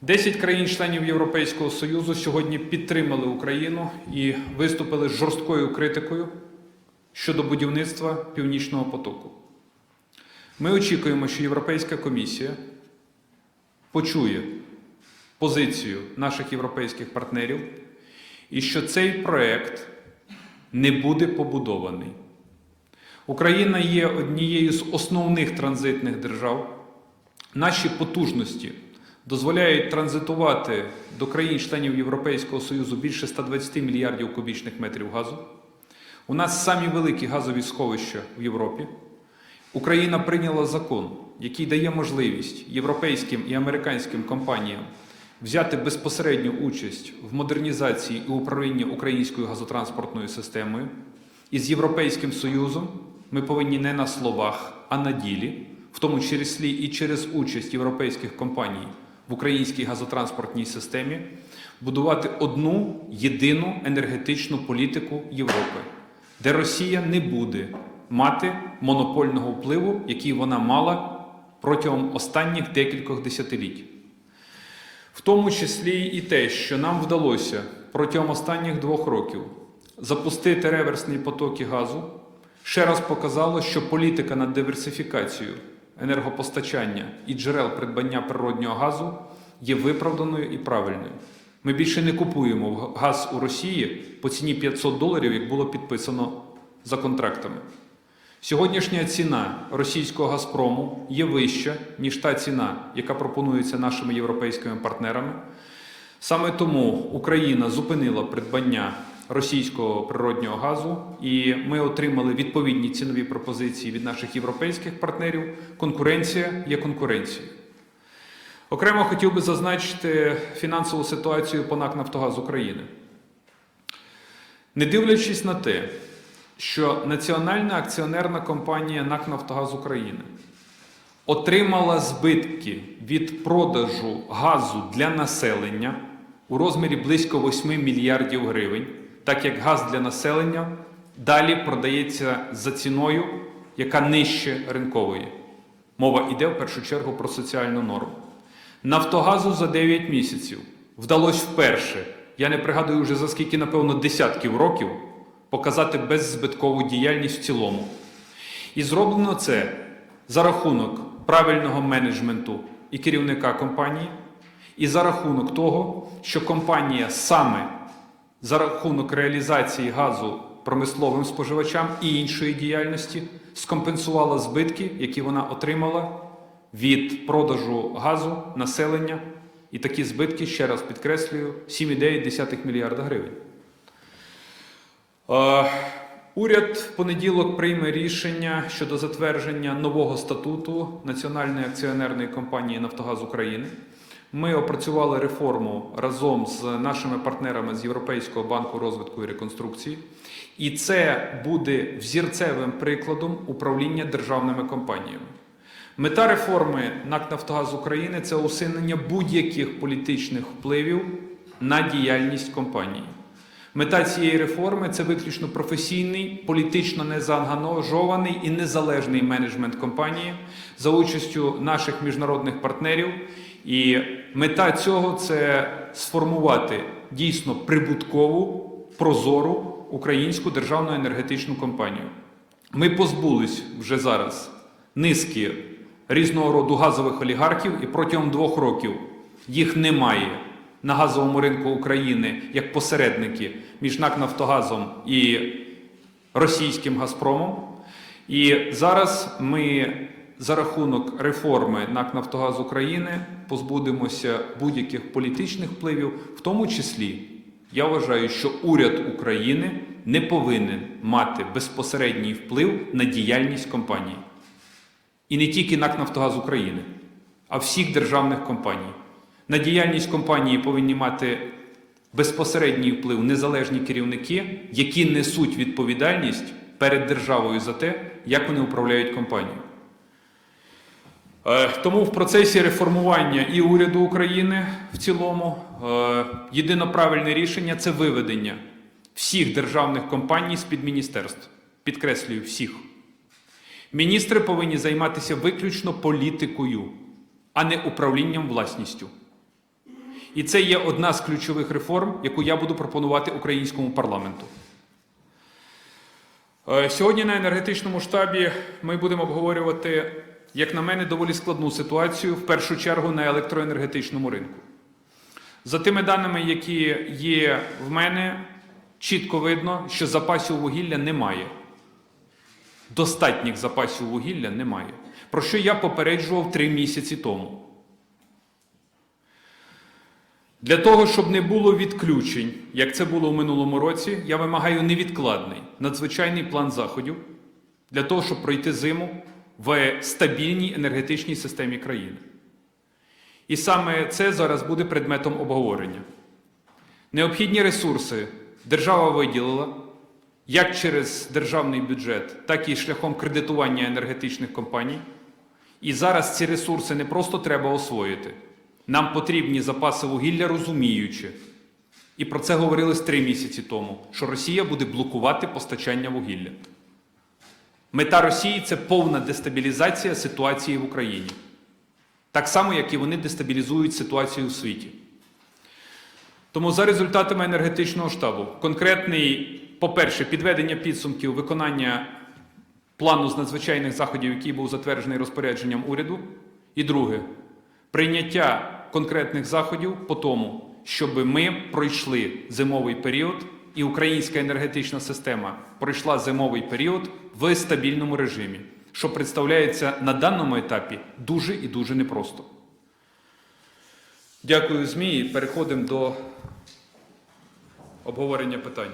Десять країн-членів Європейського Союзу сьогодні підтримали Україну і виступили з жорсткою критикою щодо будівництва Північного потоку. Ми очікуємо, що Європейська комісія почує позицію наших європейських партнерів і що цей проект не буде побудований. Україна є однією з основних транзитних держав. Наші потужності дозволяють транзитувати до країн-членів Європейського Союзу більше 120 мільярдів кубічних метрів газу. У нас самі великі газові сховища в Європі. Україна прийняла закон, який дає можливість європейським і американським компаніям взяти безпосередню участь в модернізації і управлінні українською газотранспортною системою. І з Європейським Союзом ми повинні не на словах, а на ділі, в тому числі і через участь європейських компаній в українській газотранспортній системі, будувати одну єдину енергетичну політику Європи, де Росія не буде мати монопольного впливу, який вона мала протягом останніх декількох десятиліть. В тому числі і те, що нам вдалося протягом останніх двох років запустити реверсні потоки газу, ще раз показало, що політика над диверсифікацією енергопостачання і джерел придбання природнього газу є виправданою і правильною. Ми більше не купуємо газ у Росії по ціні 500 доларів, як було підписано за контрактами. Сьогоднішня ціна російського Газпрому є вища, ніж та ціна, яка пропонується нашими європейськими партнерами. Саме тому Україна зупинила придбання російського природнього газу, і ми отримали відповідні цінові пропозиції від наших європейських партнерів. Конкуренція є конкуренцією. Окремо хотів би зазначити фінансову ситуацію по НАК Нафтогаз України. Не дивлячись на те, що Національна акціонерна компанія НАК Нафтогаз України отримала збитки від продажу газу для населення у розмірі близько 8 мільярдів гривень, так як газ для населення далі продається за ціною, яка нижче ринкової. Мова йде в першу чергу про соціальну норму. Нафтогазу за 9 місяців вдалося вперше, я не пригадую вже за скільки, напевно, десятків років, показати беззбиткову діяльність в цілому. І зроблено це за рахунок правильного менеджменту і керівника компанії, і за рахунок того, що компанія саме за рахунок реалізації газу промисловим споживачам і іншої діяльності скомпенсувала збитки, які вона отримала від продажу газу населення. І такі збитки, ще раз підкреслюю, 7,9 мільярда гривень. Е, Уряд в понеділок прийме рішення щодо затвердження нового статуту Національної акціонерної компанії Нафтогаз України. Ми опрацювали реформу разом з нашими партнерами з Європейського банку розвитку і реконструкції, і це буде взірцевим прикладом управління державними компаніями. Мета реформи НАК Нафтогаз України це усунення будь-яких політичних впливів на діяльність компанії. Мета цієї реформи це виключно професійний, політично незаангажований і незалежний менеджмент компанії за участю наших міжнародних партнерів. І мета цього це сформувати дійсно прибуткову, прозору українську державну енергетичну компанію. Ми позбулись вже зараз низки різного роду газових олігархів, і протягом двох років їх немає на газовому ринку України як посередники між НАК Нафтогазом і російським Газпромом. І зараз ми за рахунок реформи НАК Нафтогаз України позбудемося будь-яких політичних впливів, в тому числі я вважаю, що уряд України не повинен мати безпосередній вплив на діяльність компанії. І не тільки НАК Нафтогаз України, а всіх державних компаній. На діяльність компанії повинні мати безпосередній вплив незалежні керівники, які несуть відповідальність перед державою за те, як вони управляють компанією. Е, Тому в процесі реформування і уряду України в цілому е, єдино правильне рішення це виведення всіх державних компаній з-під міністерств. Підкреслюю всіх. Міністри повинні займатися виключно політикою, а не управлінням власністю. І це є одна з ключових реформ, яку я буду пропонувати українському парламенту. Е, Сьогодні на енергетичному штабі ми будемо обговорювати, як на мене, доволі складну ситуацію, в першу чергу на електроенергетичному ринку. За тими даними, які є в мене, чітко видно, що запасів вугілля немає. Достатніх запасів вугілля немає. Про що я попереджував три місяці тому. Для того, щоб не було відключень, як це було в минулому році, я вимагаю невідкладний надзвичайний план заходів для того, щоб пройти зиму в стабільній енергетичній системі країни. І саме це зараз буде предметом обговорення. Необхідні ресурси держава виділила як через державний бюджет, так і шляхом кредитування енергетичних компаній. І зараз ці ресурси не просто треба освоїти. Нам потрібні запаси вугілля, розуміючи. І про це говорилось три місяці тому, що Росія буде блокувати постачання вугілля. Мета Росії це повна дестабілізація ситуації в Україні. Так само, як і вони дестабілізують ситуацію у світі. Тому за результатами енергетичного штабу, конкретний, по-перше, підведення підсумків виконання плану з надзвичайних заходів, який був затверджений розпорядженням уряду. І друге, прийняття конкретних заходів по тому, щоб ми пройшли зимовий період, і українська енергетична система пройшла зимовий період в стабільному режимі, що представляється на даному етапі дуже і дуже непросто. Дякую, ЗМІ. Переходимо до обговорення питань.